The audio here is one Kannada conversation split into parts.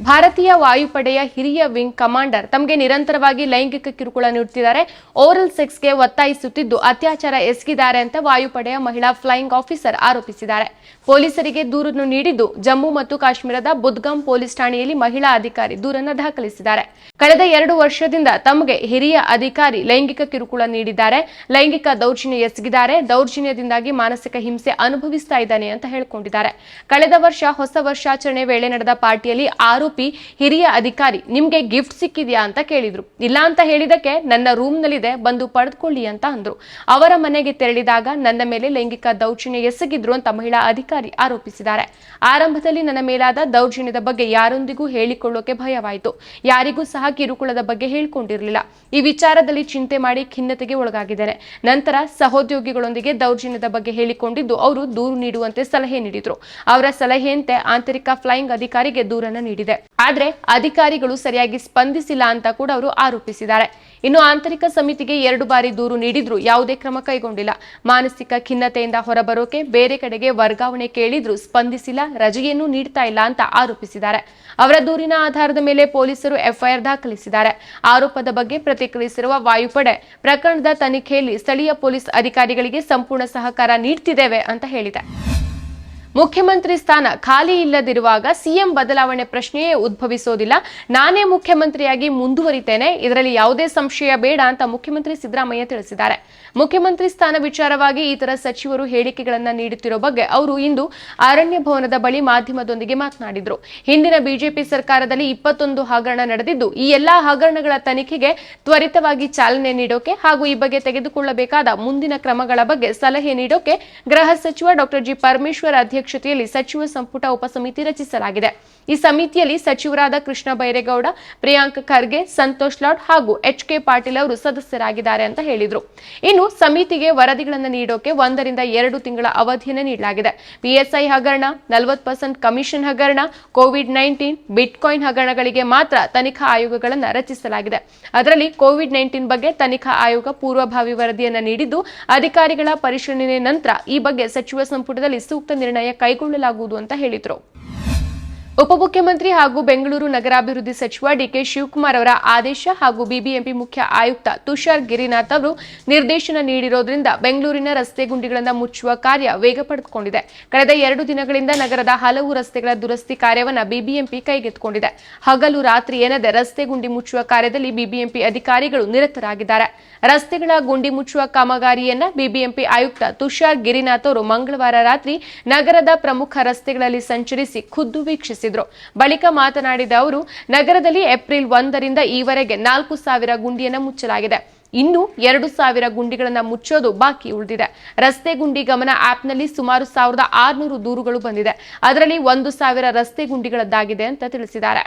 ಭಾರತೀಯ ವಾಯುಪಡೆಯ ಹಿರಿಯ ವಿಂಗ್ ಕಮಾಂಡರ್ ತಮಗೆ ನಿರಂತರವಾಗಿ ಲೈಂಗಿಕ ಕಿರುಕುಳ ನೀಡುತ್ತಿದ್ದಾರೆ. ಓರಲ್ ಸೆಕ್ಸ್ಗೆ ಒತ್ತಾಯಿಸುತ್ತಿದ್ದು, ಅತ್ಯಾಚಾರ ಎಸಗಿದ್ದಾರೆ ಅಂತ ವಾಯುಪಡೆಯ ಮಹಿಳಾ ಫ್ಲೈಯಿಂಗ್ ಆಫೀಸರ್ ಆರೋಪಿಸಿದ್ದಾರೆ. ಪೊಲೀಸರಿಗೆ ದೂರನ್ನು ನೀಡಿದ್ದು, ಜಮ್ಮು ಮತ್ತು ಕಾಶ್ಮೀರದ ಬುದ್ಗಾಂ ಪೊಲೀಸ್ ಠಾಣೆಯಲ್ಲಿ ಮಹಿಳಾ ಅಧಿಕಾರಿ ದೂರನ್ನು ದಾಖಲಿಸಿದ್ದಾರೆ. ಕಳೆದ ಎರಡು ವರ್ಷದಿಂದ ತಮಗೆ ಹಿರಿಯ ಅಧಿಕಾರಿ ಲೈಂಗಿಕ ಕಿರುಕುಳ ನೀಡಿದ್ದಾರೆ. ಲೈಂಗಿಕ ದೌರ್ಜನ್ಯ ಎಸಗಿದ್ದಾರೆ. ದೌರ್ಜನ್ಯದಿಂದಾಗಿ ಮಾನಸಿಕ ಹಿಂಸೆ ಅನುಭವಿಸ್ತಾ ಇದ್ದಾನೆ ಅಂತ ಹೇಳಿಕೊಂಡಿದ್ದಾರೆ. ಕಳೆದ ವರ್ಷ ಹೊಸ ವರ್ಷಾಚರಣೆ ವೇಳೆ ನಡೆದ ಪಾರ್ಟಿಯಲ್ಲಿ ಆರೋಪಿ ಹಿರಿಯ ಅಧಿಕಾರಿ, ನಿಮ್ಗೆ ಗಿಫ್ಟ್ ಸಿಕ್ಕಿದ್ಯಾ? ಅಂತ ಕೇಳಿದ್ರು. ಇಲ್ಲ ಅಂತ ಹೇಳಿದಕ್ಕೆ ನನ್ನ ರೂಮ್ ನಲ್ಲಿದೆ ಬಂದು ಪಡೆದುಕೊಳ್ಳಿ ಅಂತ ಅಂದ್ರು. ಅವರ ಮನೆಗೆ ತೆರಳಿದಾಗ ನನ್ನ ಮೇಲೆ ಲೈಂಗಿಕ ದೌರ್ಜನ್ಯ ಎಸಗಿದ್ರು ಅಂತ ಮಹಿಳಾ ಅಧಿಕಾರಿ ಆರೋಪಿಸಿದ್ದಾರೆ. ಆರಂಭದಲ್ಲಿ ನನ್ನ ಮೇಲಾದ ದೌರ್ಜನ್ಯದ ಬಗ್ಗೆ ಯಾರೊಂದಿಗೂ ಹೇಳಿಕೊಳ್ಳೋಕೆ ಭಯವಾಯಿತು. ಯಾರಿಗೂ ಸಹ ಕಿರುಕುಳದ ಬಗ್ಗೆ ಹೇಳಿಕೊಂಡಿರಲಿಲ್ಲ. ಈ ವಿಚಾರದಲ್ಲಿ ಚಿಂತೆ ಮಾಡಿ ಖಿನ್ನತೆಗೆ ಒಳಗಾಗಿದ್ದಾರೆ. ನಂತರ ಸಹೋದ್ಯೋಗಿಗಳೊಂದಿಗೆ ದೌರ್ಜನ್ಯದ ಬಗ್ಗೆ ಹೇಳಿಕೊಂಡಿದ್ದು ಅವರು ದೂರು ನೀಡುವಂತೆ ಸಲಹೆ ನೀಡಿದ್ರು. ಅವರ ಸಲಹೆಯಂತೆ ಆಂತರಿಕ ಫ್ಲೈಯಿಂಗ್ ಅಧಿಕಾರಿಗೆ ದೂರನ್ನು ನೀಡಿದೆ. ಆದ್ರೆ ಅಧಿಕಾರಿಗಳು ಸರಿಯಾಗಿ ಸ್ಪಂದಿಸಿಲ್ಲ ಅಂತ ಕೂಡ ಅವರು ಆರೋಪಿಸಿದ್ದಾರೆ. ಇನ್ನು ಆಂತರಿಕ ಸಮಿತಿಗೆ ಎರಡು ಬಾರಿ ದೂರು ನೀಡಿದ್ರು ಯಾವುದೇ ಕ್ರಮ ಕೈಗೊಂಡಿಲ್ಲ. ಮಾನಸಿಕ ಖಿನ್ನತೆಯಿಂದ ಹೊರಬರೋಕೆ ಬೇರೆ ಕಡೆಗೆ ವರ್ಗಾವಣೆ ಕೇಳಿದ್ರು ಸ್ಪಂದಿಸಿಲ್ಲ, ರಜೆಯನ್ನು ನೀಡ್ತಾ ಇಲ್ಲ ಅಂತ ಆರೋಪಿಸಿದ್ದಾರೆ. ಅವರ ದೂರಿನ ಆಧಾರದ ಮೇಲೆ ಪೊಲೀಸರು ಎಫ್ಐಆರ್ ದಾಖಲಿಸಿದ್ದಾರೆ. ಆರೋಪದ ಬಗ್ಗೆ ಪ್ರತಿಕ್ರಿಯಿಸಿರುವ ವಾಯುಪಡೆ, ಪ್ರಕರಣದ ತನಿಖೆಯಲ್ಲಿ ಸ್ಥಳೀಯ ಪೊಲೀಸ್ ಅಧಿಕಾರಿಗಳಿಗೆ ಸಂಪೂರ್ಣ ಸಹಕಾರ ನೀಡ್ತಿದ್ದೇವೆ ಅಂತ ಹೇಳಿದೆ. ಮುಖ್ಯಮಂತ್ರಿ ಸ್ಥಾನ ಖಾಲಿ ಇಲ್ಲದಿರುವಾಗ ಸಿಎಂ ಬದಲಾವಣೆ ಪ್ರಶ್ನೆಯೇ ಉದ್ಭವಿಸೋದಿಲ್ಲ. ನಾನೇ ಮುಖ್ಯಮಂತ್ರಿಯಾಗಿ ಮುಂದುವರಿತೇನೆ. ಇದರಲ್ಲಿ ಯಾವುದೇ ಸಂಶಯ ಬೇಡ ಅಂತ ಮುಖ್ಯಮಂತ್ರಿ ಸಿದ್ದರಾಮಯ್ಯ ತಿಳಿಸಿದ್ದಾರೆ. ಮುಖ್ಯಮಂತ್ರಿ ಸ್ಥಾನ ವಿಚಾರವಾಗಿ ಇತರ ಸಚಿವರು ಹೇಳಿಕೆಗಳನ್ನು ನೀಡುತ್ತಿರುವ ಬಗ್ಗೆ ಅವರು ಇಂದು ಅರಣ್ಯ ಭವನದ ಬಳಿ ಮಾಧ್ಯಮದೊಂದಿಗೆ ಮಾತನಾಡಿದರು. ಹಿಂದಿನ ಬಿಜೆಪಿ ಸರ್ಕಾರದಲ್ಲಿ ಇಪ್ಪತ್ತೊಂದು ಹಗರಣ ನಡೆದಿದ್ದು, ಈ ಎಲ್ಲಾ ಹಗರಣಗಳ ತನಿಖೆಗೆ ತ್ವರಿತವಾಗಿ ಚಾಲನೆ ನೀಡೋಕೆ ಹಾಗೂ ಈ ಬಗ್ಗೆ ತೆಗೆದುಕೊಳ್ಳಬೇಕಾದ ಮುಂದಿನ ಕ್ರಮಗಳ ಬಗ್ಗೆ ಸಲಹೆ ನೀಡೋಕೆ ಗೃಹ ಸಚಿವ ಡಾಕ್ಟರ್ ಜಿ ಪರಮೇಶ್ವರ್ ಅಧ್ಯಕ್ಷತೆಯಲ್ಲಿ ಸಚಿವ ಸಂಪುಟ ಉಪಸಮಿತಿ ರಚಿಸಲಾಗಿದೆ. ಈ ಸಮಿತಿಯಲ್ಲಿ ಸಚಿವರಾದ ಕೃಷ್ಣ ಬೈರೇಗೌಡ, ಪ್ರಿಯಾಂಕ್ ಖರ್ಗೆ, ಸಂತೋಷ್ ಲಾಡ್ ಹಾಗೂ ಎಚ್ ಕೆ ಪಾಟೀಲ್ ಅವರು ಸದಸ್ಯರಾಗಿದ್ದಾರೆ ಅಂತ ಹೇಳಿದ್ರು. ಇನ್ನು ಸಮಿತಿಗೆ ವರದಿಗಳನ್ನು ನೀಡೋಕೆ ಒಂದರಿಂದ ಎರಡು ತಿಂಗಳ ಅವಧಿಯನ್ನು ನೀಡಲಾಗಿದೆ. ಪಿಎಸ್ಐ ಹಗರಣ, ನಲವತ್ತು ಪರ್ಸೆಂಟ್ ಕಮಿಷನ್ ಹಗರಣ, ಕೋವಿಡ್ ನೈನ್ಟೀನ್, ಬಿಟ್ಕಾಯಿನ್ ಹಗರಣಗಳಿಗೆ ಮಾತ್ರ ತನಿಖಾ ಆಯೋಗಗಳನ್ನು ರಚಿಸಲಾಗಿದೆ. ಅದರಲ್ಲಿ ಕೋವಿಡ್ ನೈನ್ಟೀನ್ ಬಗ್ಗೆ ತನಿಖಾ ಆಯೋಗ ಪೂರ್ವಭಾವಿ ವರದಿಯನ್ನು ನೀಡಿದ್ದು, ಅಧಿಕಾರಿಗಳ ಪರಿಶೀಲನೆ ನಂತರ ಈ ಬಗ್ಗೆ ಸಚಿವ ಸಂಪುಟದಲ್ಲಿ ಸೂಕ್ತ ನಿರ್ಣಯ ಕೈಗೊಳ್ಳಲಾಗುವುದು ಅಂತ ಹೇಳಿದರು. ಉಪಮುಖ್ಯಮಂತ್ರಿ ಹಾಗೂ ಬೆಂಗಳೂರು ನಗರಾಭಿವೃದ್ಧಿ ಸಚಿವ ಡಿಕೆ ಶಿವಕುಮಾರ್ ಅವರ ಆದೇಶ ಹಾಗೂ ಬಿಬಿಎಂಪಿ ಮುಖ್ಯ ಆಯುಕ್ತ ತುಷಾರ್ ಗಿರಿನಾಥ್ ಅವರು ನಿರ್ದೇಶನ ನೀಡಿರೋದ್ರಿಂದ ಬೆಂಗಳೂರಿನ ರಸ್ತೆ ಗುಂಡಿಗಳನ್ನು ಮುಚ್ಚುವ ಕಾರ್ಯ ವೇಗ ಪಡೆದುಕೊಂಡಿದೆ. ಕಳೆದ ಎರಡು ದಿನಗಳಿಂದ ನಗರದ ಹಲವು ರಸ್ತೆಗಳ ದುರಸ್ತಿ ಕಾರ್ಯವನ್ನು ಬಿಬಿಎಂಪಿ ಕೈಗೆತ್ತಿಕೊಂಡಿದೆ. ಹಗಲು ರಾತ್ರಿ ಎನ್ನದೆ ರಸ್ತೆ ಗುಂಡಿ ಮುಚ್ಚುವ ಕಾರ್ಯದಲ್ಲಿ ಬಿಬಿಎಂಪಿ ಅಧಿಕಾರಿಗಳು ನಿರತರಾಗಿದ್ದಾರೆ. ರಸ್ತೆಗಳ ಗುಂಡಿ ಮುಚ್ಚುವ ಕಾಮಗಾರಿಯನ್ನ ಬಿಬಿಎಂಪಿ ಆಯುಕ್ತ ತುಷಾರ್ ಗಿರಿನಾಥ್ ಅವರು ಮಂಗಳವಾರ ರಾತ್ರಿ ನಗರದ ಪ್ರಮುಖ ರಸ್ತೆಗಳಲ್ಲಿ ಸಂಚರಿಸಿ ಖುದ್ದು ವೀಕ್ಷಿಸಿದ್ರು ಬಳಿಕ ಮಾತನಾಡಿದ ಅವರು, ನಗರದಲ್ಲಿ ಏಪ್ರಿಲ್ ಒಂದರಿಂದ ಈವರೆಗೆ ನಾಲ್ಕು ಸಾವಿರ ಗುಂಡಿಯನ್ನು ಮುಚ್ಚಲಾಗಿದೆ. ಇನ್ನು ಎರಡು ಸಾವಿರ ಗುಂಡಿಗಳನ್ನು ಮುಚ್ಚೋದು ಬಾಕಿ ಉಳಿದಿದೆ. ರಸ್ತೆ ಗುಂಡಿ ಗಮನ ಆಪ್ನಲ್ಲಿ ಸುಮಾರು ಸಾವಿರದ ಆರುನೂರು ದೂರುಗಳು ಬಂದಿದೆ. ಅದರಲ್ಲಿ ಒಂದು ಸಾವಿರ ರಸ್ತೆ ಗುಂಡಿಗಳದ್ದಾಗಿದೆ ಅಂತ ತಿಳಿಸಿದ್ದಾರೆ.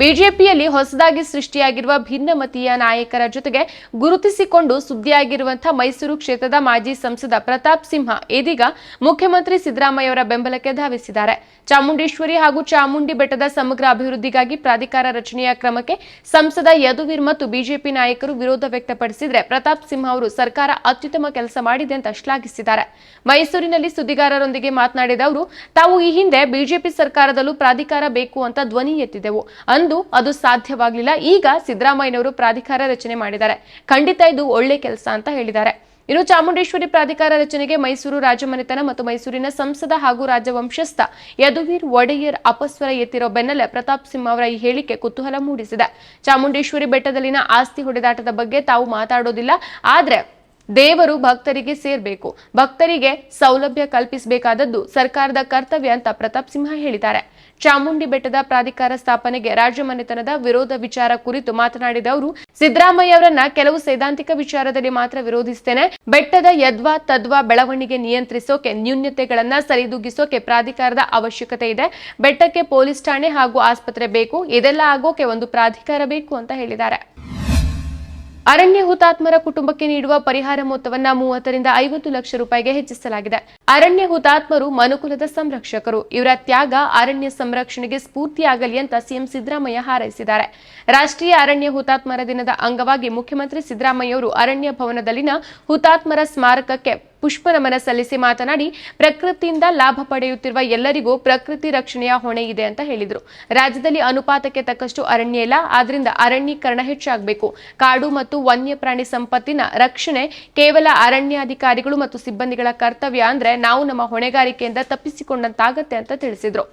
ಬಿಜೆಪಿಯಲ್ಲಿ ಹೊಸದಾಗಿ ಸೃಷ್ಟಿಯಾಗಿರುವ ಭಿನ್ನಮತೀಯ ನಾಯಕರ ಜೊತೆಗೆ ಗುರುತಿಸಿಕೊಂಡು ಸುದ್ದಿಯಾಗಿರುವಂತಹ ಮೈಸೂರು ಕ್ಷೇತ್ರದ ಮಾಜಿ ಸಂಸದ ಪ್ರತಾಪ್ ಸಿಂಹ ಇದೀಗ ಮುಖ್ಯಮಂತ್ರಿ ಸಿದ್ದರಾಮಯ್ಯ ಅವರ ಬೆಂಬಲಕ್ಕೆ ಧಾವಿಸಿದ್ದಾರೆ. ಚಾಮುಂಡೇಶ್ವರಿ ಹಾಗೂ ಚಾಮುಂಡಿ ಬೆಟ್ಟದ ಸಮಗ್ರ ಅಭಿವೃದ್ಧಿಗಾಗಿ ಪ್ರಾಧಿಕಾರ ರಚನೆಯ ಕ್ರಮಕ್ಕೆ ಸಂಸದ ಯದುವೀರ್ ಮತ್ತು ಬಿಜೆಪಿ ನಾಯಕರು ವಿರೋಧ ವ್ಯಕ್ತಪಡಿಸಿದರೆ ಪ್ರತಾಪ್ ಸಿಂಹ ಅವರು ಸರ್ಕಾರ ಅತ್ಯುತ್ತಮ ಕೆಲಸ ಮಾಡಿದೆ ಅಂತ ಶ್ಲಾಘಿಸಿದ್ದಾರೆ. ಮೈಸೂರಿನಲ್ಲಿ ಸುದ್ದಿಗಾರರೊಂದಿಗೆ ಮಾತನಾಡಿದ ಅವರು, ತಾವು ಈ ಹಿಂದೆ ಬಿಜೆಪಿ ಸರ್ಕಾರದಲ್ಲೂ ಪ್ರಾಧಿಕಾರ ಬೇಕು ಅಂತ ಧ್ವನಿ ಎತ್ತಿದೆವು. ಅಂದು ಅದು ಸಾಧ್ಯವಾಗಲಿಲ್ಲ. ಈಗ ಸಿದ್ದರಾಮಯ್ಯನವರು ಪ್ರಾಧಿಕಾರ ರಚನೆ ಮಾಡಿದ್ದಾರೆ. ಖಂಡಿತ ಇದು ಒಳ್ಳೆ ಕೆಲಸ ಅಂತ ಹೇಳಿದ್ದಾರೆ. ಇನ್ನು ಚಾಮುಂಡೇಶ್ವರಿ ಪ್ರಾಧಿಕಾರ ರಚನೆಗೆ ಮೈಸೂರು ರಾಜಮನೆತನ ಮತ್ತು ಮೈಸೂರಿನ ಸಂಸದ ಹಾಗೂ ರಾಜವಂಶಸ್ಥ ಯದುವೀರ್ ಒಡೆಯರ್ ಅಪಸ್ವರ ಎತ್ತಿರೋ ಬೆನ್ನಲ್ಲೇ ಪ್ರತಾಪ್ ಸಿಂಹ ಅವರ ಈ ಹೇಳಿಕೆ ಕುತೂಹಲ ಮೂಡಿಸಿದೆ. ಚಾಮುಂಡೇಶ್ವರಿ ಬೆಟ್ಟದಲ್ಲಿನ ಆಸ್ತಿ ಹೊಡೆದಾಟದ ಬಗ್ಗೆ ತಾವು ಮಾತಾಡೋದಿಲ್ಲ. ಆದ್ರೆ ದೇವರು ಭಕ್ತರಿಗೆ ಸೇರ್ಬೇಕು. ಭಕ್ತರಿಗೆ ಸೌಲಭ್ಯ ಕಲ್ಪಿಸಬೇಕಾದದ್ದು ಸರ್ಕಾರದ ಕರ್ತವ್ಯ ಅಂತ ಪ್ರತಾಪ್ ಸಿಂಹ ಹೇಳಿದ್ದಾರೆ. ಚಾಮುಂಡಿ ಬೆಟ್ಟದ ಪ್ರಾಧಿಕಾರ ಸ್ಥಾಪನೆಗೆ ರಾಜ್ಯ ಮನೆತನದ ವಿರೋಧ ವಿಚಾರ ಕುರಿತು ಮಾತನಾಡಿದ ಅವರು, ಸಿದ್ದರಾಮಯ್ಯ ಅವರನ್ನ ಕೆಲವು ಸೈದ್ಧಾಂತಿಕ ವಿಚಾರದಲ್ಲಿ ಮಾತ್ರ ವಿರೋಧಿಸ್ತೇನೆ. ಬೆಟ್ಟದ ಯದ್ವಾ ತದ್ವಾ ಬೆಳವಣಿಗೆ ನಿಯಂತ್ರಿಸೋಕೆ ನ್ಯೂನ್ಯತೆಗಳನ್ನ ಸರಿದೂಗಿಸೋಕೆ ಪ್ರಾಧಿಕಾರದ ಅವಶ್ಯಕತೆ ಇದೆ. ಬೆಟ್ಟಕ್ಕೆ ಪೊಲೀಸ್ ಠಾಣೆ ಹಾಗೂ ಆಸ್ಪತ್ರೆ ಬೇಕು. ಇದೆಲ್ಲ ಆಗೋಕೆ ಒಂದು ಪ್ರಾಧಿಕಾರ ಬೇಕು ಅಂತ ಹೇಳಿದ್ದಾರೆ. ಅರಣ್ಯ ಹುತಾತ್ಮರ ಕುಟುಂಬಕ್ಕೆ ನೀಡುವ ಪರಿಹಾರ ಮೊತ್ತವನ್ನ ಮೂವತ್ತರಿಂದ ಐವತ್ತು ಲಕ್ಷ ರೂಪಾಯಿಗೆ ಹೆಚ್ಚಿಸಲಾಗಿದೆ. ಅರಣ್ಯ ಹುತಾತ್ಮರು ಮನುಕುಲದ ಸಂರಕ್ಷಕರು. ಇವರ ತ್ಯಾಗ ಅರಣ್ಯ ಸಂರಕ್ಷಣೆಗೆ ಸ್ಫೂರ್ತಿಯಾಗಲಿ ಅಂತ ಸಿಎಂ ಸಿದ್ದರಾಮಯ್ಯ ಹಾರೈಸಿದ್ದಾರೆ. ರಾಷ್ಟ್ರೀಯ ಅರಣ್ಯ ಹುತಾತ್ಮರ ದಿನದ ಅಂಗವಾಗಿ ಮುಖ್ಯಮಂತ್ರಿ ಸಿದ್ದರಾಮಯ್ಯ ಅವರು ಅರಣ್ಯ ಭವನದಲ್ಲಿನ ಹುತಾತ್ಮರ ಸ್ಮಾರಕಕ್ಕೆ ಪುಷ್ಪ ನಮನ ಸಲ್ಲಿಸಿ ಮಾತನಾಡಿ, ಪ್ರಕೃತಿಯಿಂದ ಲಾಭ ಪಡೆಯುತ್ತಿರುವ ಎಲ್ಲರಿಗೂ ಪ್ರಕೃತಿ ರಕ್ಷಣೆಯ ಹೊಣೆ ಇದೆ ಅಂತ ಹೇಳಿದರು. ರಾಜ್ಯದಲ್ಲಿ ಅನುಪಾತಕ್ಕೆ ತಕ್ಕಷ್ಟು ಅರಣ್ಯ ಇಲ್ಲ, ಆದ್ರಿಂದ ಅರಣ್ಯೀಕರಣ ಹೆಚ್ಚಾಗಬೇಕು. ಕಾಡು ಮತ್ತು ವನ್ಯಪ್ರಾಣಿ ಸಂಪತ್ತಿನ ರಕ್ಷಣೆ ಕೇವಲ ಅರಣ್ಯಾಧಿಕಾರಿಗಳು ಮತ್ತು ಸಿಬ್ಬಂದಿಗಳ ಕರ್ತವ್ಯ ಅಂದ್ರೆ ನಾವು ನಮ್ಮ ಹೊಣೆಗಾರಿಕೆಯಿಂದ ತಪ್ಪಿಸಿಕೊಂಡಂತಾಗತ್ತೆ ಅಂತ ತಿಳಿಸಿದ್ರು.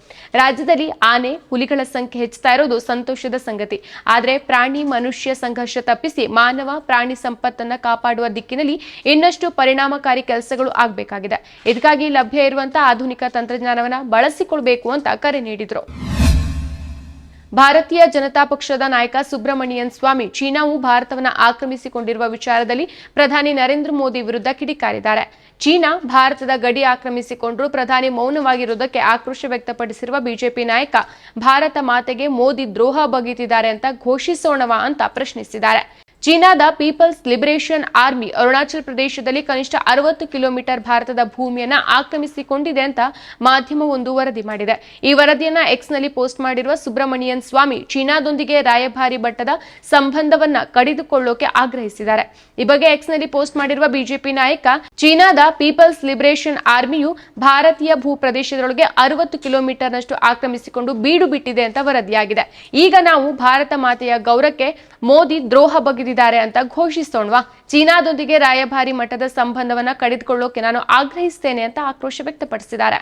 ರಾಜ್ಯದಲ್ಲಿ ಆನೆ, ಹುಲಿಗಳ ಸಂಖ್ಯೆ ಹೆಚ್ಚುತ್ತಾ ಇರೋದು ಸಂತೋಷದ ಸಂಗತಿ. ಆದರೆ ಪ್ರಾಣಿ ಮನುಷ್ಯ ಸಂಘರ್ಷ ತಪ್ಪಿಸಿ ಮಾನವ ಪ್ರಾಣಿ ಸಂಪತ್ತನ್ನ ಕಾಪಾಡುವ ದಿಕ್ಕಿನಲ್ಲಿ ಇನ್ನಷ್ಟು ಪರಿಣಾಮಕಾರಿ ಕೆಲಸಗಳು ಆಗಬೇಕಾಗಿದೆ. ಇದಕ್ಕಾಗಿ ಲಭ್ಯ ಇರುವಂತಹ ಆಧುನಿಕ ತಂತ್ರಜ್ಞಾನವನ್ನ ಬಳಸಿಕೊಳ್ಬೇಕು ಅಂತ ಕರೆ ನೀಡಿದರು. ಭಾರತೀಯ ಜನತಾ ಪಕ್ಷದ ನಾಯಕ ಸುಬ್ರಹ್ಮಣ್ಯನ್ ಸ್ವಾಮಿ ಚೀನಾವು ಭಾರತವನ್ನು ಆಕ್ರಮಿಸಿಕೊಂಡಿರುವ ವಿಚಾರದಲ್ಲಿ ಪ್ರಧಾನಿ ನರೇಂದ್ರ ಮೋದಿ ವಿರುದ್ಧ ಕಿಡಿಕಾರಿದ್ದಾರೆ. ಚೀನಾ ಭಾರತದ ಗಡಿ ಆಕ್ರಮಿಸಿಕೊಂಡ್ರು ಪ್ರಧಾನಿ ಮೌನವಾಗಿರುವುದಕ್ಕೆ ಆಕ್ರೋಶ ವ್ಯಕ್ತಪಡಿಸಿರುವ ಬಿಜೆಪಿ ನಾಯಕ, ಭಾರತ ಮಾತೆಗೆ ಮೋದಿ ದ್ರೋಹ ಬಗೆದಿದ್ದಾರೆ ಅಂತ ಘೋಷಿಸೋಣವಾ ಅಂತ ಪ್ರಶ್ನಿಸಿದ್ದಾರೆ. ಚೀನಾದ ಪೀಪಲ್ಸ್ ಲಿಬರೇಷನ್ ಆರ್ಮಿ ಅರುಣಾಚಲ ಪ್ರದೇಶದಲ್ಲಿ ಕನಿಷ್ಠ ಅರವತ್ತು ಕಿಲೋಮೀಟರ್ ಭಾರತದ ಭೂಮಿಯನ್ನ ಆಕ್ರಮಿಸಿಕೊಂಡಿದೆ ಅಂತ ಮಾಧ್ಯಮವೊಂದು ವರದಿ ಮಾಡಿದೆ. ಈ ವರದಿಯನ್ನ ಎಕ್ಸ್ನಲ್ಲಿ ಪೋಸ್ಟ್ ಮಾಡಿರುವ ಸುಬ್ರಮಣಿಯನ್ ಸ್ವಾಮಿ ಚೀನಾದೊಂದಿಗೆ ರಾಯಭಾರಿ ಮಟ್ಟದ ಸಂಬಂಧವನ್ನ ಕಡಿದುಕೊಳ್ಳೋಕೆ ಆಗ್ರಹಿಸಿದ್ದಾರೆ. ಈ ಬಗ್ಗೆ ಎಕ್ಸ್ನಲ್ಲಿ ಪೋಸ್ಟ್ ಮಾಡಿರುವ ಬಿಜೆಪಿ ನಾಯಕ, ಚೀನಾದ ಪೀಪಲ್ಸ್ ಲಿಬರೇಷನ್ ಆರ್ಮಿಯು ಭಾರತೀಯ ಭೂ ಪ್ರದೇಶದೊಳಗೆ ಅರವತ್ತು ಕಿಲೋಮೀಟರ್ನಷ್ಟು ಆಕ್ರಮಿಸಿಕೊಂಡು ಬೀಡು ಬಿಟ್ಟಿದೆ ಅಂತ ವರದಿಯಾಗಿದೆ. ಈಗ ನಾವು ಭಾರತ ಮಾತೆಯ ಗೌರವಕ್ಕೆ ಮೋದಿ ದ್ರೋಹ ಬಗೆದಿದ್ದಾರೆ ಅಂತ ಘೋಷಿಸೋಣವಾ. ಚೀನಾದೊಂದಿಗೆ ರಾಯಭಾರಿ ಮಟ್ಟದ ಸಂಬಂಧವನ್ನ ಕಡಿದುಕೊಳ್ಳೋಕೆ ನಾನು ಆಗ್ರಹಿಸ್ತೇನೆ ಅಂತ ಆಕ್ರೋಶ ವ್ಯಕ್ತಪಡಿಸಿದ್ದಾರೆ.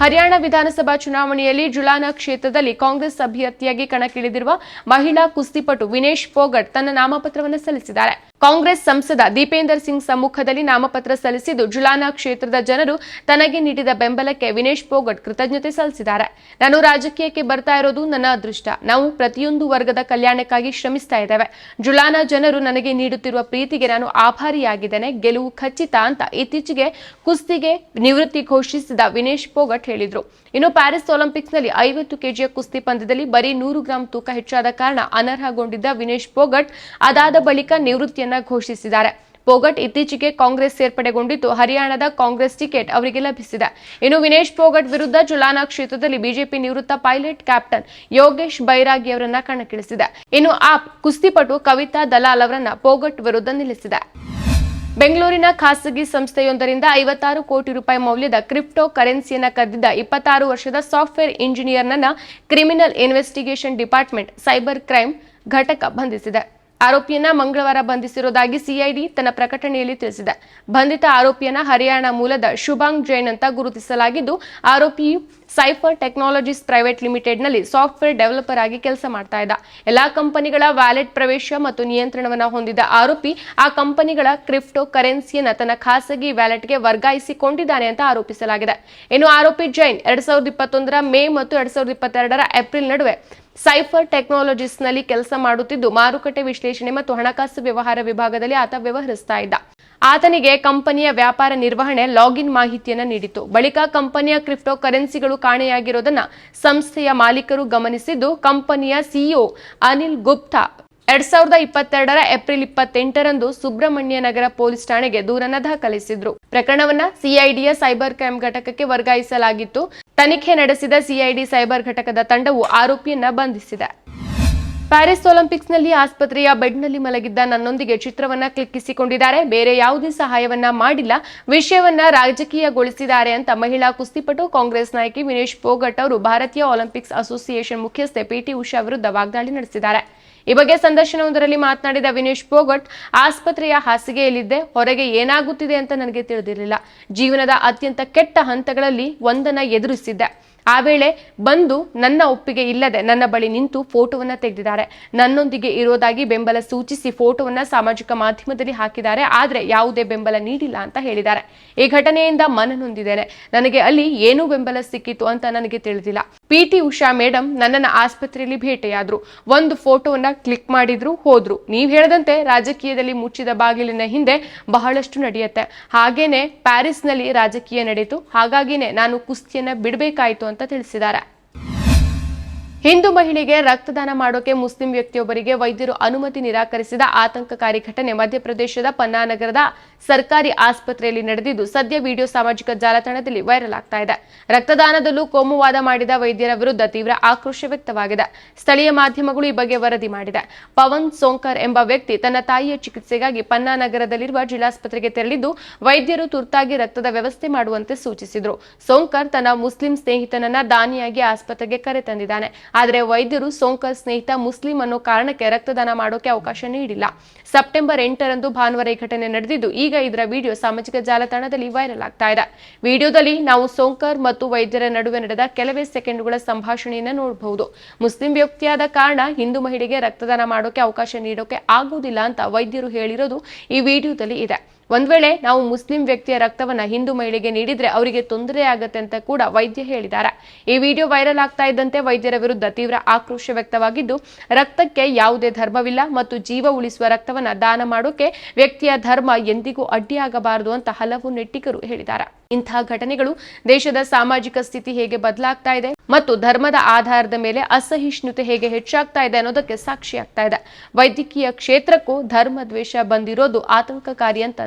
ಹರಿಯಾಣ ವಿಧಾನಸಭಾ ಚುನಾವಣೆಯಲ್ಲಿ ಜುಲಾನ ಕ್ಷೇತ್ರದಲ್ಲಿ ಕಾಂಗ್ರೆಸ್ ಅಭ್ಯರ್ಥಿಯಾಗಿ ಕಣಕ್ಕಿಳಿದಿರುವ ಮಹಿಳಾ ಕುಸ್ತಿಪಟು ವಿನೇಶ್ ಫೋಗಟ್ ತನ್ನ ನಾಮಪತ್ರವನ್ನು ಸಲ್ಲಿಸಿದ್ದಾರೆ. ಕಾಂಗ್ರೆಸ್ ಸಂಸದ ದೀಪೇಂದರ್ ಸಿಂಗ್ ಸಮ್ಮುಖದಲ್ಲಿ ನಾಮಪತ್ರ ಸಲ್ಲಿಸಿದ್ದು, ಜುಲಾನಾ ಕ್ಷೇತ್ರದ ಜನರು ತನಗೆ ನೀಡಿದ ಬೆಂಬಲಕ್ಕೆ ವಿನೇಶ್ ಪೋಗಟ್ ಕೃತಜ್ಞತೆ ಸಲ್ಲಿಸಿದ್ದಾರೆ. ನಾನು ರಾಜಕೀಯಕ್ಕೆ ಬರ್ತಾ ಇರೋದು ನನ್ನ ಅದೃಷ್ಟ. ನಾವು ಪ್ರತಿಯೊಂದು ವರ್ಗದ ಕಲ್ಯಾಣಕ್ಕಾಗಿ ಶ್ರಮಿಸ್ತಾ ಇದ್ದೇವೆ. ಜುಲಾನಾ ಜನರು ನನಗೆ ನೀಡುತ್ತಿರುವ ಪ್ರೀತಿಗೆ ನಾನು ಆಭಾರಿಯಾಗಿದ್ದೇನೆ. ಗೆಲುವು ಖಚಿತ ಅಂತ ಇತ್ತೀಚೆಗೆ ಕುಸ್ತಿಗೆ ನಿವೃತ್ತಿ ಘೋಷಿಸಿದ ವಿನೇಶ್ ಪೋಗಟ್ ಹೇಳಿದ್ರು. ಇನ್ನು ಪ್ಯಾರಿಸ್ ಒಲಿಂಪಿಕ್ಸ್ನಲ್ಲಿ ಐವತ್ತು ಕೆಜಿಯ ಕುಸ್ತಿ ಪಂದ್ಯದಲ್ಲಿ ಬರೀ ನೂರು ಗ್ರಾಂ ತೂಕ ಹೆಚ್ಚಾದ ಕಾರಣ ಅನರ್ಹಗೊಂಡಿದ್ದ ವಿನೇಶ್ ಪೋಗಟ್, ಅದಾದ ಬಳಿಕ ನಿವೃತ್ತಿಯನ್ನ ಘೋಷಿಸಿದ್ದಾರೆ. ಪೋಗಟ್ ಇತ್ತೀಚೆಗೆ ಕಾಂಗ್ರೆಸ್ ಸೇರ್ಪಡೆಗೊಂಡಿದ್ದು ಹರಿಯಾಣದ ಕಾಂಗ್ರೆಸ್ ಟಿಕೆಟ್ ಅವರಿಗೆ ಲಭಿಸಿದೆ. ಇನ್ನು ವಿನೇಶ್ ಪೋಗಟ್ ವಿರುದ್ಧ ಜುಲಾನಾ ಕ್ಷೇತ್ರದಲ್ಲಿ ಬಿಜೆಪಿ ನಿವೃತ್ತ ಪೈಲಟ್ ಕ್ಯಾಪ್ಟನ್ ಯೋಗೇಶ್ ಬೈರಾಗಿ ಅವರನ್ನ ಕಣಕ್ಕಿಳಿಸಿದೆ. ಇನ್ನು ಆಪ್ ಕುಸ್ತಿಪಟು ಕವಿತಾ ದಲಾಲ್ ಅವರನ್ನ ಪೋಗಟ್ ವಿರುದ್ಧ ನಿಲ್ಲಿಸಿದೆ. ಬೆಂಗಳೂರಿನ ಖಾಸಗಿ ಸಂಸ್ಥೆಯೊಂದರಿಂದ ಐವತ್ತಾರು ಕೋಟಿ ರೂಪಾಯಿ ಮೌಲ್ಯದ ಕ್ರಿಪ್ಟೋ ಕರೆನ್ಸಿಯನ್ನ ಕದ್ದಿದ್ದ ಇಪ್ಪತ್ತಾರು ವರ್ಷದ software ಇಂಜಿನಿಯರ್ನನ್ನ criminal investigation department cyber crime ಘಟಕ ಬಂಧಿಸಿದೆ. ಆರೋಪಿಯನ್ನ ಮಂಗಳವಾರ ಬಂಧಿಸಿರುವುದಾಗಿ ಸಿಐಡಿ ತನ್ನ ಪ್ರಕಟಣೆಯಲ್ಲಿ ತಿಳಿಸಿದೆ. ಬಂಧಿತ ಆರೋಪಿಯನ್ನ ಹರಿಯಾಣ ಮೂಲದ ಶುಭಾಂಗ್ ಜೈನ್ ಅಂತ ಗುರುತಿಸಲಾಗಿದ್ದು, ಆರೋಪಿ ಸೈಫರ್ ಟೆಕ್ನಾಲಜೀಸ್ ಪ್ರೈವೇಟ್ ಲಿಮಿಟೆಡ್ನಲ್ಲಿ ಸಾಫ್ಟ್ವೇರ್ ಡೆವಲಪರ್ ಆಗಿ ಕೆಲಸ ಮಾಡ್ತಾ ಇದ್ದ. ಎಲ್ಲಾ ಕಂಪನಿಗಳ ವ್ಯಾಲೆಟ್ ಪ್ರವೇಶ ಮತ್ತು ನಿಯಂತ್ರಣವನ್ನ ಹೊಂದಿದ ಆರೋಪಿ ಆ ಕಂಪನಿಗಳ ಕ್ರಿಪ್ಟೋ ಕರೆನ್ಸಿಯನ್ನ ತನ್ನ ಖಾಸಗಿ ವ್ಯಾಲೆಟ್ಗೆ ವರ್ಗಾಯಿಸಿಕೊಂಡಿದ್ದಾನೆ ಅಂತ ಆರೋಪಿಸಲಾಗಿದೆ. ಇನ್ನು ಆರೋಪಿ ಜೈನ್ ಎರಡ್ ಸಾವಿರದ ಇಪ್ಪತ್ತೊಂದರ ಮೇ ಮತ್ತು ಎರಡ್ ಸಾವಿರದ ಇಪ್ಪತ್ತೆರಡರ ಏಪ್ರಿಲ್ ನಡುವೆ ಸೈಫರ್ ಟೆಕ್ನಾಲಜೀಸ್ನಲ್ಲಿ ಕೆಲಸ ಮಾಡುತ್ತಿದ್ದು ಮಾರುಕಟ್ಟೆ ವಿಶ್ಲೇಷಣೆ ಮತ್ತು ಹಣಕಾಸು ವ್ಯವಹಾರ ವಿಭಾಗದಲ್ಲಿ ಆತ ವ್ಯವಹರಿಸ್ತಾ ಇದ್ದ. ಆತನಿಗೆ ಕಂಪನಿಯ ವ್ಯಾಪಾರ ನಿರ್ವಹಣೆ ಲಾಗಿನ್ ಮಾಹಿತಿಯನ್ನು ನೀಡಿತು ಬಳಿಕ ಕಂಪನಿಯ ಕ್ರಿಪ್ಟೋ ಕರೆನ್ಸಿಗಳು ಕಾಣೆಯಾಗಿರೋದನ್ನ ಸಂಸ್ಥೆಯ ಮಾಲೀಕರು ಗಮನಿಸಿದ್ದು, ಕಂಪನಿಯ ಸಿಇಒ ಅನಿಲ್ ಗುಪ್ತಾ ಎರಡ್ ಸಾವಿರದ ಇಪ್ಪತ್ತೆರಡರ ಏಪ್ರಿಲ್ ಇಪ್ಪತ್ತೆಂಟರಂದು ಸುಬ್ರಹ್ಮಣ್ಯ ನಗರ ಪೊಲೀಸ್ ಠಾಣೆಗೆ ದೂರನ್ನ ದಾಖಲಿಸಿದ್ರು. ಪ್ರಕರಣವನ್ನ ಸಿಐಡಿಯ ಸೈಬರ್ ಕ್ರೈಂ ಘಟಕಕ್ಕೆ ವರ್ಗಾಯಿಸಲಾಗಿತ್ತು. ತನಿಖೆ ನಡೆಸಿದ ಸಿಐಡಿ ಸೈಬರ್ ಘಟಕದ ತಂಡವು ಆರೋಪಿಯನ್ನ ಬಂಧಿಸಿದೆ. ಪ್ಯಾರಿಸ್ ಒಲಿಂಪಿಕ್ಸ್ನಲ್ಲಿ ಆಸ್ಪತ್ರೆಯ ಬೆಡ್ನಲ್ಲಿ ಮಲಗಿದ್ದ ನನ್ನೊಂದಿಗೆ ಚಿತ್ರವನ್ನ ಕ್ಲಿಕ್ಕಿಸಿಕೊಂಡಿದ್ದಾರೆ. ಬೇರೆ ಯಾವುದೇ ಸಹಾಯವನ್ನ ಮಾಡಿಲ್ಲ. ವಿಷಯವನ್ನ ರಾಜಕೀಯಗೊಳಿಸಿದ್ದಾರೆ ಅಂತ ಮಹಿಳಾ ಕುಸ್ತಿಪಟು, ಕಾಂಗ್ರೆಸ್ ನಾಯಕಿ ವಿನೇಶ್ ಪೋಗಟ್ ಅವರು ಭಾರತೀಯ ಒಲಿಂಪಿಕ್ಸ್ ಅಸೋಸಿಯೇಷನ್ ಮುಖ್ಯಸ್ಥೆ ಪಿಟಿ ಉಷಾ ವಿರುದ್ಧ ವಾಗ್ದಾಳಿ ನಡೆಸಿದ್ದಾರೆ. ಈ ಬಗ್ಗೆ ಸಂದರ್ಶನವೊಂದರಲ್ಲಿ ಮಾತನಾಡಿದ ವಿನೇಶ್ ಪೋಗಟ್, ಆಸ್ಪತ್ರೆಯ ಹಾಸಿಗೆಯಲ್ಲಿದ್ದೆ, ಹೊರಗೆ ಏನಾಗುತ್ತಿದೆ ಅಂತ ನನಗೆ ತಿಳಿದಿರಲಿಲ್ಲ. ಜೀವನದ ಅತ್ಯಂತ ಕೆಟ್ಟ ಹಂತಗಳಲ್ಲಿ ಒಂದನ್ನ ಎದುರಿಸಿದ್ದೆ. ಆ ವೇಳೆ ಬಂದು ನನ್ನ ಒಪ್ಪಿಗೆ ಇಲ್ಲದೆ ನನ್ನ ಬಳಿ ನಿಂತು ಫೋಟೋವನ್ನ ತೆಗೆದಿದ್ದಾರೆ. ನನ್ನೊಂದಿಗೆ ಇರೋದಾಗಿ ಬೆಂಬಲ ಸೂಚಿಸಿ ಫೋಟೋವನ್ನ ಸಾಮಾಜಿಕ ಮಾಧ್ಯಮದಲ್ಲಿ ಹಾಕಿದ್ದಾರೆ. ಆದ್ರೆ ಯಾವುದೇ ಬೆಂಬಲ ನೀಡಿಲ್ಲ ಅಂತ ಹೇಳಿದ್ದಾರೆ. ಈ ಘಟನೆಯಿಂದ ಮನನೊಂದಿದ್ದೇನೆ ನನಗೆ ಅಲ್ಲಿ ಏನೂ ಬೆಂಬಲ ಸಿಕ್ಕಿತು ಅಂತ ನನಗೆ ತಿಳಿದಿಲ್ಲ. ಪಿ ಟಿ ಉಷಾ ಮೇಡಮ್ ನನ್ನನ್ನ ಆಸ್ಪತ್ರೆಯಲ್ಲಿ ಭೇಟಿಯಾದ್ರು. ಒಂದು ಫೋಟೋವನ್ನ ಕ್ಲಿಕ್ ಮಾಡಿದ್ರು, ಹೋದ್ರು. ನೀವ್ ಹೇಳದಂತೆ ರಾಜಕೀಯದಲ್ಲಿ ಮುಚ್ಚಿದ ಬಾಗಿಲಿನ ಹಿಂದೆ ಬಹಳಷ್ಟು ನಡೆಯುತ್ತೆ. ಹಾಗೇನೆ ಪ್ಯಾರಿಸ್ನಲ್ಲಿ ರಾಜಕೀಯ ನಡೆಯಿತು. ಹಾಗಾಗಿನೇ ನಾನು ಕುಸ್ತಿಯನ್ನ ಬಿಡಬೇಕಾಯಿತು ಅಂತ ತಿಳಿಸಿದ್ದಾರೆ. ಹಿಂದೂ ಮಹಿಳೆಗೆ ರಕ್ತದಾನ ಮಾಡೋಕೆ ಮುಸ್ಲಿಂ ವ್ಯಕ್ತಿಯೊಬ್ಬರಿಗೆ ವೈದ್ಯರು ಅನುಮತಿ ನಿರಾಕರಿಸಿದ ಆತಂಕಕಾರಿ ಘಟನೆ ಮಧ್ಯಪ್ರದೇಶದ ಪನ್ನಾ ನಗರದ ಸರ್ಕಾರಿ ಆಸ್ಪತ್ರೆಯಲ್ಲಿ ನಡೆದಿದ್ದು, ಸದ್ಯ ವಿಡಿಯೋ ಸಾಮಾಜಿಕ ಜಾಲತಾಣದಲ್ಲಿ ವೈರಲ್ ಆಗ್ತಾ ಇದೆ. ರಕ್ತದಾನದಲ್ಲೂ ಕೋಮುವಾದ ಮಾಡಿದ ವೈದ್ಯರ ವಿರುದ್ಧ ತೀವ್ರ ಆಕ್ರೋಶ ವ್ಯಕ್ತವಾಗಿದೆ. ಸ್ಥಳೀಯ ಮಾಧ್ಯಮಗಳು ಈ ಬಗ್ಗೆ ವರದಿ ಮಾಡಿದೆ. ಪವನ್ ಸೋಂಕರ್ ಎಂಬ ವ್ಯಕ್ತಿ ತನ್ನ ತಾಯಿಯ ಚಿಕಿತ್ಸೆಗಾಗಿ ಪನ್ನಾ ನಗರದಲ್ಲಿರುವ ಜಿಲ್ಲಾಸ್ಪತ್ರೆಗೆ ತೆರಳಿದ್ದು, ವೈದ್ಯರು ತುರ್ತಾಗಿ ರಕ್ತದ ವ್ಯವಸ್ಥೆ ಮಾಡುವಂತೆ ಸೂಚಿಸಿದರು. ಸೋಂಕರ್ ತನ್ನ ಮುಸ್ಲಿಂ ಸ್ನೇಹಿತನನ್ನ ದಾನಿಯಾಗಿ ಆಸ್ಪತ್ರೆಗೆ ಕರೆತಂದಿದ್ದಾನೆ. ಆದರೆ ವೈದ್ಯರು ಸೋಂಕರ್ ಸ್ನೇಹಿತ ಮುಸ್ಲಿಂ ಅನ್ನೋ ಕಾರಣಕ್ಕೆ ರಕ್ತದಾನ ಮಾಡೋಕೆ ಅವಕಾಶ ನೀಡಿಲ್ಲ. ಸೆಪ್ಟೆಂಬರ್ ಎಂಟರಂದು ಭಾನುವಾರ ಈ ಘಟನೆ ನಡೆದಿದ್ದು, ಈಗ ಇದರ ವಿಡಿಯೋ ಸಾಮಾಜಿಕ ಜಾಲತಾಣದಲ್ಲಿ ವೈರಲ್ ಆಗ್ತಾ ಇದೆ. ವಿಡಿಯೋದಲ್ಲಿ ನಾವು ಸೋಂಕರ್ ಮತ್ತು ವೈದ್ಯರ ನಡುವೆ ನಡೆದ ಕೆಲವೇ ಸೆಕೆಂಡ್ಗಳ ಸಂಭಾಷಣೆಯನ್ನು ನೋಡಬಹುದು. ಮುಸ್ಲಿಂ ವ್ಯಕ್ತಿಯಾದ ಕಾರಣ ಹಿಂದೂ ಮಹಿಳೆಗೆ ರಕ್ತದಾನ ಮಾಡೋಕೆ ಅವಕಾಶ ನೀಡೋಕೆ ಆಗುವುದಿಲ್ಲ ಅಂತ ವೈದ್ಯರು ಹೇಳಿರೋದು ಈ ವಿಡಿಯೋದಲ್ಲಿ ಇದೆ. ಒಂದ್ ವೇಳೆ ನಾವು ಮುಸ್ಲಿಂ ವ್ಯಕ್ತಿಯ ರಕ್ತವನ್ನ ಹಿಂದೂ ಮಹಿಳೆಗೆ ನೀಡಿದ್ರೆ ಅವರಿಗೆ ತೊಂದರೆ ಆಗತ್ತೆ ಅಂತ ಕೂಡ ವೈದ್ಯ ಹೇಳಿದ್ದಾರೆ. ಈ ವಿಡಿಯೋ ವೈರಲ್ ಆಗ್ತಾ ಇದ್ದಂತೆ ವೈದ್ಯರ ವಿರುದ್ಧ ತೀವ್ರ ಆಕ್ರೋಶ ವ್ಯಕ್ತವಾಗಿದ್ದು, ರಕ್ತಕ್ಕೆ ಯಾವುದೇ ಧರ್ಮವಿಲ್ಲ ಮತ್ತು ಜೀವ ಉಳಿಸುವ ರಕ್ತವನ್ನ ದಾನ ಮಾಡೋಕೆ ವ್ಯಕ್ತಿಯ ಧರ್ಮ ಎಂದಿಗೂ ಅಡ್ಡಿಯಾಗಬಾರದು ಅಂತ ಹಲವು ನೆಟ್ಟಿಗರು ಹೇಳಿದ್ದಾರೆ. ಇಂತಹ ಘಟನೆಗಳು ದೇಶದ ಸಾಮಾಜಿಕ ಸ್ಥಿತಿ ಹೇಗೆ ಬದಲಾಗ್ತಾ ಇದೆ ಮತ್ತು ಧರ್ಮದ ಆಧಾರದ ಮೇಲೆ ಅಸಹಿಷ್ಣುತೆ ಹೇಗೆ ಹೆಚ್ಚಾಗ್ತಾ ಇದೆ ಅನ್ನೋದಕ್ಕೆ ಸಾಕ್ಷಿಯಾಗ್ತಾ ಇದೆ. ವೈದ್ಯಕೀಯ ಕ್ಷೇತ್ರಕ್ಕೂ ಧರ್ಮ ದ್ವೇಷ ಬಂದಿರೋದು ಆತಂಕಕಾರಿ ಅಂತ